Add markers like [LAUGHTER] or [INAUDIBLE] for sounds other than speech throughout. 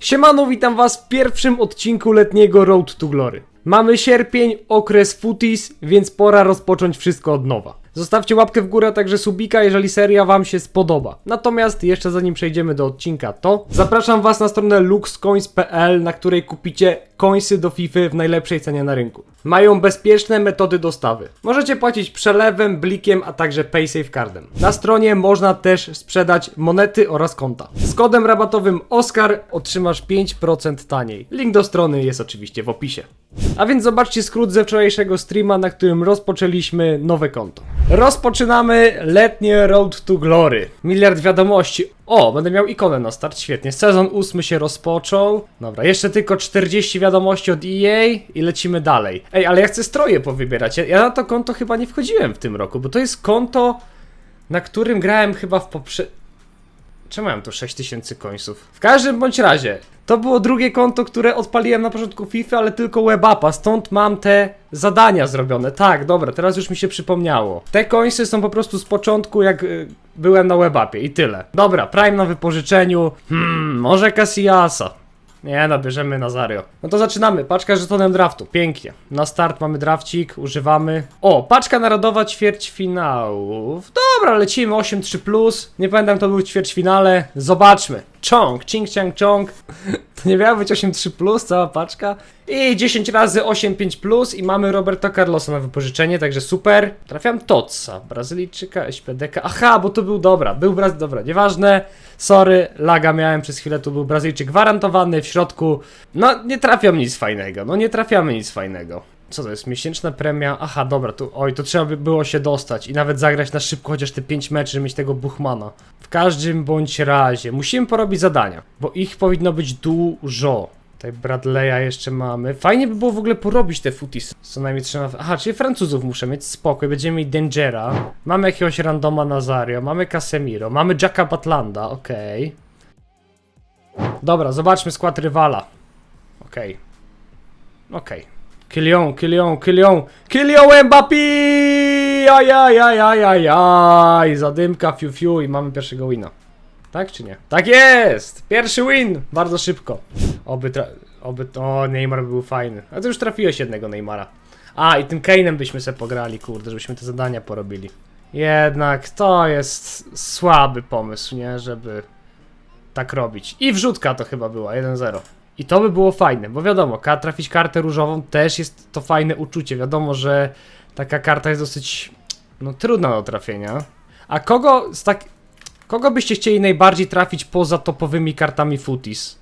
Siemano, witam was w pierwszym odcinku letniego Road to Glory. Mamy sierpień, okres footies, więc pora rozpocząć wszystko od nowa. Zostawcie łapkę w górę, także subika, jeżeli seria wam się spodoba. Natomiast jeszcze zanim przejdziemy do odcinka, to zapraszam was na stronę luxcoins.pl, na której kupicie coinsy do FIFA w najlepszej cenie na rynku. Mają bezpieczne metody dostawy. Możecie płacić przelewem, blikiem, a także PaySafeCardem. Na stronie można też sprzedać monety oraz konta. Z kodem rabatowym OSCAR otrzymasz 5% taniej. Link do strony jest oczywiście w opisie. A więc zobaczcie skrót ze wczorajszego streama, na którym rozpoczęliśmy nowe konto. Rozpoczynamy letnie Road to Glory. Miliard wiadomości. O, będę miał ikonę na start, świetnie. Sezon ósmy się rozpoczął. Dobra, jeszcze tylko 40 wiadomości od EA i lecimy dalej. Ej, ale ja chcę stroje powybierać. Ja, ja na to konto chyba nie wchodziłem w tym roku, bo to jest konto, na którym grałem chyba w poprze... Czemu mam tu 6000 końców? W każdym bądź razie, to było drugie konto, które odpaliłem na początku FIFA, ale tylko webapa, stąd mam te zadania zrobione. Tak, dobra, teraz już mi się przypomniało. Te końsy są po prostu z początku, jak y, byłem na webapie i tyle. Dobra, Prime na wypożyczeniu. Hmm, może Casillasa. Nie no, bierzemy Nazario. No to zaczynamy. Paczka z żetonem draftu. Pięknie. Na start mamy drafcik, używamy. O, paczka narodowa ćwierćfinałów. Dobra, lecimy 8-3+. plus. Nie pamiętam, to był ćwierćfinale. Zobaczmy. Chong, ching chang chong. To nie miało być 8-3+, plus, cała paczka. I 10 razy 8-5+, plus i mamy Roberto Carlosa na wypożyczenie, także super. Trafiam Totsa, Brazylijczyka, SPDK. Aha, bo to był, dobra, był Braz... Dobra, nieważne. Sorry, laga miałem przez chwilę, tu był Brazylijczyk gwarantowany, w środku... No, nie trafiam nic fajnego, no nie trafiamy nic fajnego. Co to jest? Miesięczna premia? Aha, dobra, tu, oj, to trzeba by było się dostać i nawet zagrać na szybko chociaż te 5 meczy, żeby mieć tego Buchmana. W każdym bądź razie, musimy porobić zadania, bo ich powinno być dużo. Tutaj Bradley'a jeszcze mamy. Fajnie by było w ogóle porobić te footies. Co najmniej trzeba... Aha, czyli Francuzów muszę mieć, spokój. Będziemy mieć Dangera. Mamy jakiegoś randoma Nazario, mamy Casemiro, mamy Jacka Batlanda, okej. Dobra, zobaczmy skład rywala. Okej. Okej. Kylion, Kylion, Kylion, Kylion Mbappé! Ajajajajajaj! Zadymka, fiu fiu i mamy pierwszego wina. Tak czy nie? Tak jest! Pierwszy win! Bardzo szybko. Oby tra... Oby... O, Neymar był fajny. A ty już trafiłeś jednego Neymara. A, i tym Kane'em byśmy se pograli, kurde, żebyśmy te zadania porobili. Jednak to jest słaby pomysł, nie? Żeby tak robić. I wrzutka to chyba była, 1-0. I to by było fajne, bo wiadomo, trafić kartę różową też jest to fajne uczucie. Wiadomo, że taka karta jest dosyć no, trudna do trafienia. A kogo z tak. Kogo byście chcieli najbardziej trafić poza topowymi kartami footies?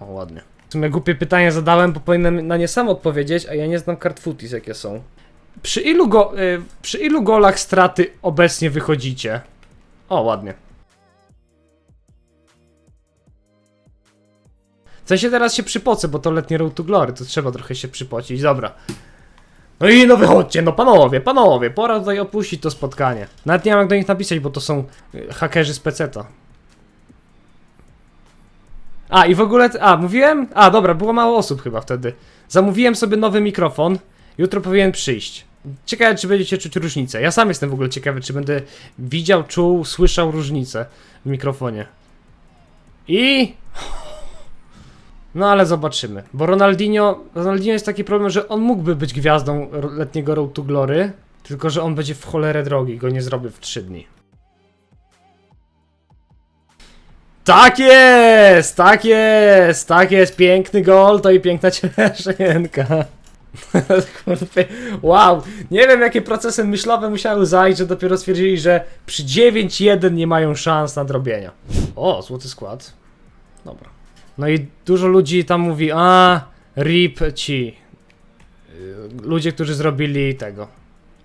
O, ładnie. W sumie głupie pytanie zadałem, bo powinienem na nie sam odpowiedzieć, a ja nie znam kart footies jakie są. Przy ilu, go, y, przy ilu golach straty obecnie wychodzicie? O, ładnie. W sensie teraz się przypocę, bo to letnie Road to Glory, to trzeba trochę się przypocić, dobra. No i no wychodźcie, no panowie, panowie, pora tutaj opuścić to spotkanie. Nawet nie mam jak do nich napisać, bo to są y, hakerzy z peceta. A i w ogóle, a mówiłem? A dobra, było mało osób chyba wtedy. Zamówiłem sobie nowy mikrofon, jutro powinien przyjść. Ciekawe, czy będziecie czuć różnicę. Ja sam jestem w ogóle ciekawy, czy będę widział, czuł, słyszał różnicę w mikrofonie. I no ale zobaczymy. Bo Ronaldinho, Ronaldinho jest taki problem, że on mógłby być gwiazdą letniego Road to Glory, tylko że on będzie w cholerę drogi, go nie zrobię w 3 dni. Tak jest! Tak jest! Tak jest! Piękny gol, to i piękna cieszenka. [LAUGHS] Wow! Nie wiem jakie procesy myślowe musiały zajść, że dopiero stwierdzili, że przy 9-1 nie mają szans nadrobienia. O, złoty skład. Dobra. No i dużo ludzi tam mówi, a rip ci. Ludzie, którzy zrobili tego.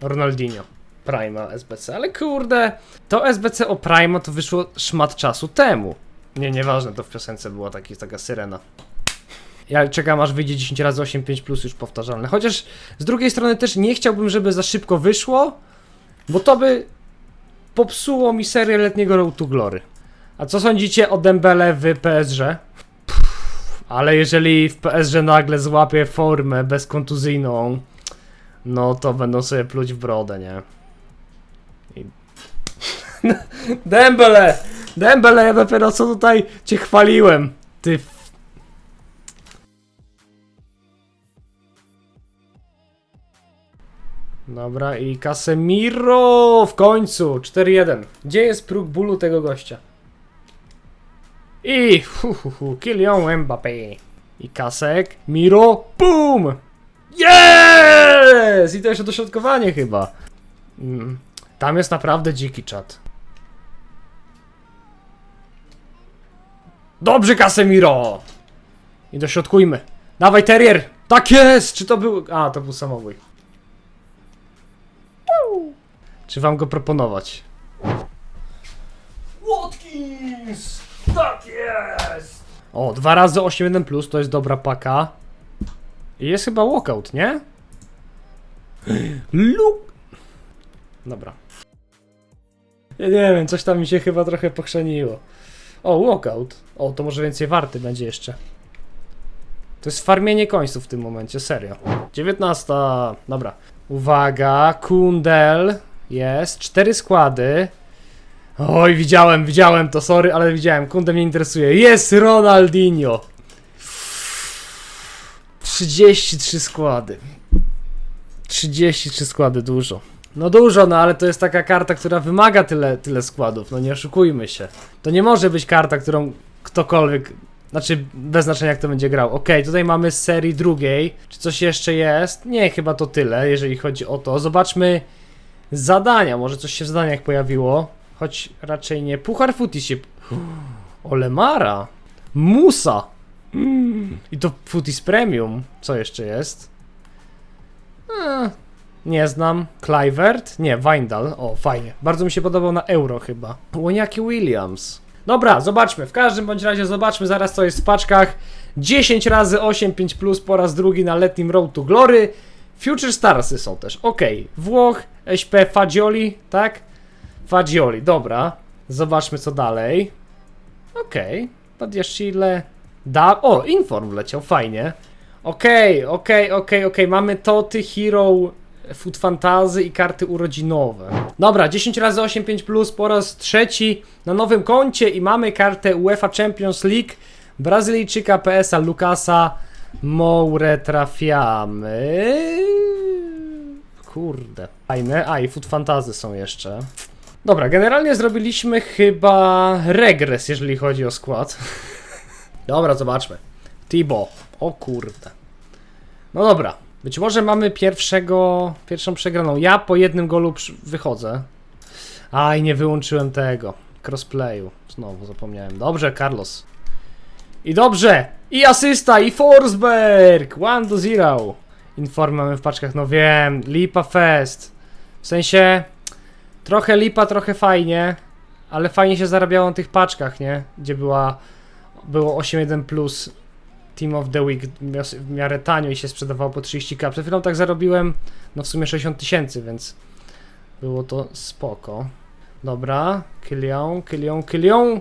Ronaldinho. Prima SBC, ale kurde, to SBC o Prima to wyszło szmat czasu temu. Nie, nieważne, to w piosence była taki, taka syrena. Ja czekam aż wyjdzie 10 razy 8.5 plus już powtarzalne. Chociaż z drugiej strony też nie chciałbym, żeby za szybko wyszło, bo to by popsuło mi serię letniego Road to Glory. A co sądzicie o Dembele w PSG? Ale jeżeli w PSG nagle złapie formę bezkontuzyjną, no to będą sobie pluć w brodę, nie? I... [LAUGHS] Dembele! Dembele, ja dopiero co tutaj cię chwaliłem. Ty Dobra, i Casemiro w końcu 4-1. Gdzie jest próg bólu tego gościa? I hu, hu, hu, Kylian Mbappé. I Kasek, Miro, BOOM! Yes! I to jeszcze dośrodkowanie chyba. Mm. Tam jest naprawdę dziki czat. Dobrze, Casemiro! I dośrodkujmy. Dawaj, Terrier! Tak jest! Czy to był... A, to był samobój. Czy wam go proponować? Watkins! Tak jest! O, dwa razy 8-1 plus to jest dobra paka. I jest chyba walkout, nie? Luk! Dobra. Ja nie wiem, coś tam mi się chyba trochę pochrzeniło. O, walkout. O, to może więcej warty będzie jeszcze. To jest farmienie końców w tym momencie, serio. 19. Dobra. Uwaga, Kundel. Jest. Cztery składy. Oj, widziałem, widziałem to, sorry, ale widziałem. Kundel mnie interesuje. Jest Ronaldinho. 33 składy. 33 składy, dużo. No dużo, no ale to jest taka karta, która wymaga tyle, tyle składów, no nie oszukujmy się. To nie może być karta, którą ktokolwiek, znaczy bez znaczenia jak to będzie grał. Okej, tutaj mamy z serii drugiej. Czy coś jeszcze jest? Nie, chyba to tyle, jeżeli chodzi o to. Zobaczmy zadania, może coś się w zadaniach pojawiło. Choć raczej nie. Puchar Futis się... Olemara! Musa! I to Futis Premium. Co jeszcze jest? Eee, nie znam. Clivert? Nie, Weindal. O, fajnie. Bardzo mi się podobał na euro chyba. Łoniaki Williams. Dobra, zobaczmy. W każdym bądź razie zobaczmy zaraz co jest w paczkach. 10 razy 8 5 plus po raz drugi na letnim Road to Glory. Future Starsy są też. Ok. Włoch, SP Fagioli, tak? Fagioli, dobra. Zobaczmy co dalej. Okej. Okay. Da. O, Inform wleciał, fajnie. Okej, okej, okej, okej. Mamy Toty, Hero, Food Fantasy i karty urodzinowe. Dobra, 10 razy 8 5 plus po raz trzeci na nowym koncie i mamy kartę UEFA Champions League Brazylijczyka PSA Lukasa Moure trafiamy. Kurde. Fajne. A i Food Fantasy są jeszcze. Dobra, generalnie zrobiliśmy chyba regres, jeżeli chodzi o skład. [LAUGHS] Dobra, zobaczmy. Tibo. O kurde. No dobra. Być może mamy pierwszego, pierwszą przegraną. Ja po jednym golu wychodzę. Aj, nie wyłączyłem tego. Crossplayu. Znowu zapomniałem. Dobrze, Carlos. I dobrze! I asysta, i Forsberg! 1 do 0. Inform mamy w paczkach, no wiem. Lipa Fest. W sensie... Trochę lipa, trochę fajnie. Ale fajnie się zarabiało na tych paczkach, nie? Gdzie była... Było 8.1 plus Team of the Week w miarę tanio i się sprzedawało po 30k. Przed chwilą tak zarobiłem, no w sumie 60 tysięcy, więc było to spoko. Dobra, Kylian, Kylian, Kylian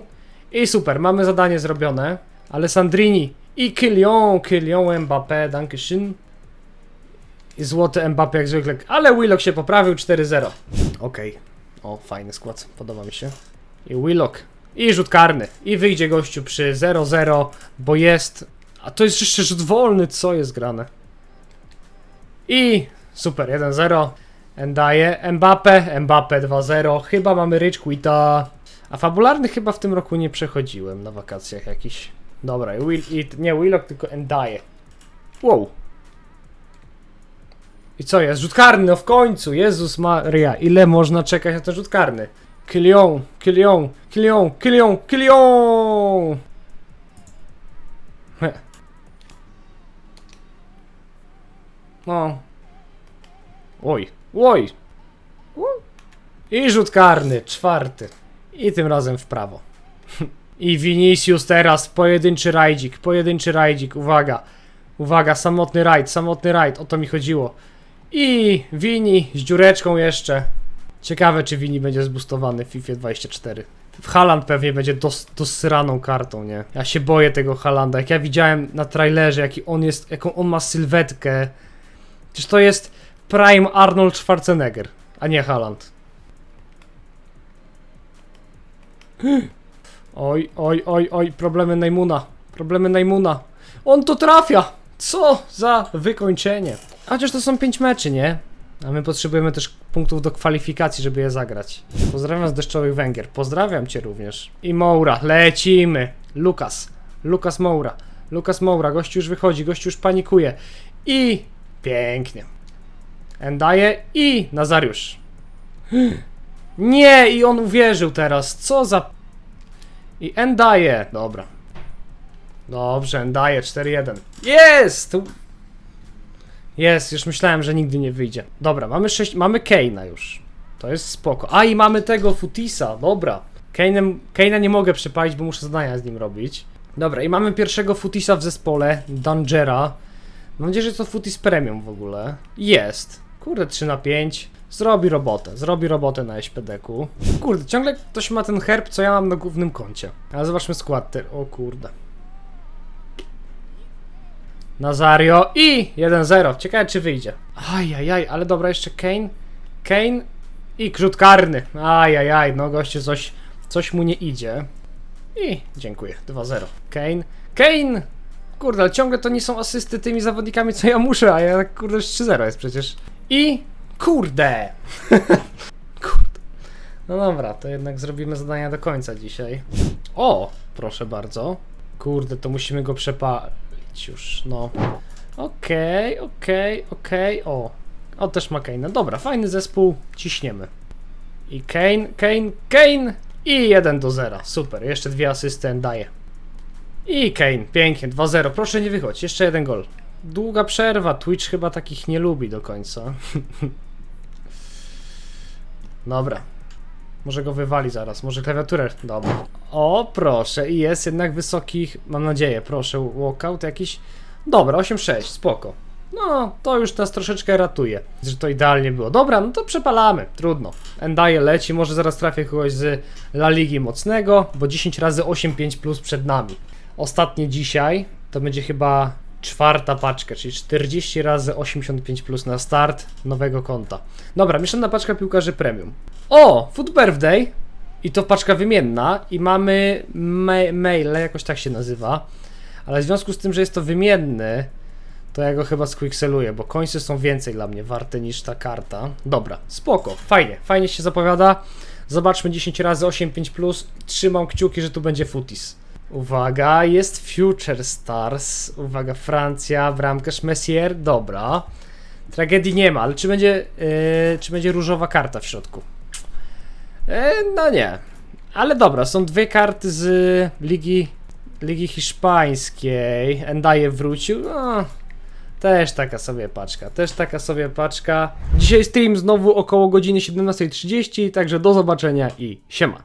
i super, mamy zadanie zrobione. Alessandrini i Kylian, Kylian Mbappé, dankeschön. I złoty Mbappé jak zwykle, ale Willock się poprawił 4-0. Okej, o fajny skład, podoba mi się. I Willock. I rzut karny. I wyjdzie gościu przy 0-0, bo jest a to jest jeszcze rzut wolny, co jest grane? I super, 1-0. Endaje, Mbappe, Mbappe 2-0. Chyba mamy Rich Quita. A fabularny chyba w tym roku nie przechodziłem na wakacjach jakiś. Dobra, Will, i, nie Willock, tylko Endaje. Wow. I co jest? Rzut karny, no w końcu! Jezus Maria, ile można czekać na ten rzut karny? Kylion, Kylion, Kylion, Kylion! Heh. No. Oj, oj. I rzut karny, czwarty. I tym razem w prawo. [LAUGHS] I Vinicius teraz, pojedynczy rajdzik, pojedynczy rajdzik, uwaga. Uwaga, samotny rajd, samotny rajd, o to mi chodziło. I Vini z dziureczką jeszcze. Ciekawe, czy Vini będzie zbustowany w FIFA 24. W Haland pewnie będzie dos, dosraną kartą, nie? Ja się boję tego Halanda. Jak ja widziałem na trailerze, jaki on jest, jaką on ma sylwetkę. Przecież to jest Prime Arnold Schwarzenegger, a nie Haaland. [GASPS] Oj, oj, oj, oj, problemy Najmuna. Problemy Najmuna. On to trafia! Co za wykończenie. Chociaż to są 5 meczy, nie? A my potrzebujemy też punktów do kwalifikacji, żeby je zagrać. Pozdrawiam z deszczowych Węgier. Pozdrawiam cię również. I Moura, lecimy. Lukas. Lukas Moura. Lukas Moura, gościu już wychodzi, gościu już panikuje. I pięknie. Endaje i Nazariusz. [GASPS] Nie, i on uwierzył teraz. Co za. I Endaje. Dobra. Dobrze, Endaje 4-1. Jest! Jest, już myślałem, że nigdy nie wyjdzie. Dobra, mamy 6, mamy Keina już. To jest spoko. A i mamy tego Futisa, dobra. Kane'em, Kane'a nie mogę przypalić, bo muszę zadania z nim robić. Dobra, i mamy pierwszego Futisa w zespole, Dangera. Mam nadzieję, że to Futis Premium w ogóle. Jest. Kurde, 3 na 5. Zrobi robotę, zrobi robotę na SPD-ku. Kurde, ciągle ktoś ma ten herb, co ja mam na głównym koncie. Ale zobaczmy skład. O kurde. Nazario i 1-0. Ciekawe czy wyjdzie. Ajajaj, ale dobra, jeszcze Kane. Kane i krzut karny. Ajajaj, no goście coś, coś mu nie idzie. I dziękuję, 2-0. Kane. Kane! Kurde, ale ciągle to nie są asysty tymi zawodnikami, co ja muszę, a ja kurde już 3-0 jest przecież. I kurde! [LAUGHS] kurde. No dobra, to jednak zrobimy zadania do końca dzisiaj. O, proszę bardzo. Kurde, to musimy go już, no. Okej, okej, okej, o. O, też ma Kane'a. Dobra, fajny zespół, ciśniemy. I Kane, Kane, Kane i 1 do 0. Super, jeszcze dwie asysty daje. I Kane, pięknie, 2-0. Proszę nie wychodź, jeszcze jeden gol. Długa przerwa, Twitch chyba takich nie lubi do końca. [LAUGHS] Dobra. Może go wywali zaraz, może klawiaturę. Dobra. O, proszę, i jest jednak wysoki, mam nadzieję, proszę, walkout jakiś. Dobra, 8-6, spoko. No, to już nas troszeczkę ratuje, że to idealnie było. Dobra, no to przepalamy, trudno. Endaje leci, może zaraz trafię kogoś z La Ligi mocnego, bo 10 razy 8-5 plus przed nami. Ostatnie dzisiaj to będzie chyba czwarta paczka, czyli 40 razy 85 plus na start nowego konta. Dobra, mieszana paczka piłkarzy premium. O, Food Birthday i to paczka wymienna i mamy ma maile, jakoś tak się nazywa. Ale w związku z tym, że jest to wymienny, to ja go chyba squickseluję, bo końce są więcej dla mnie warte niż ta karta. Dobra, spoko, fajnie, fajnie się zapowiada. Zobaczmy 10 razy 8-5 plus. Trzymam kciuki, że tu będzie futis. Uwaga, jest Future Stars. Uwaga, Francja, bramkarz Messier, dobra. Tragedii nie ma, ale czy będzie, yy, czy będzie różowa karta w środku? E, no nie. Ale dobra, są dwie karty z Ligi, Ligi Hiszpańskiej. Endaje wrócił. No, też taka sobie paczka, też taka sobie paczka. Dzisiaj stream znowu około godziny 17.30, także do zobaczenia i siema.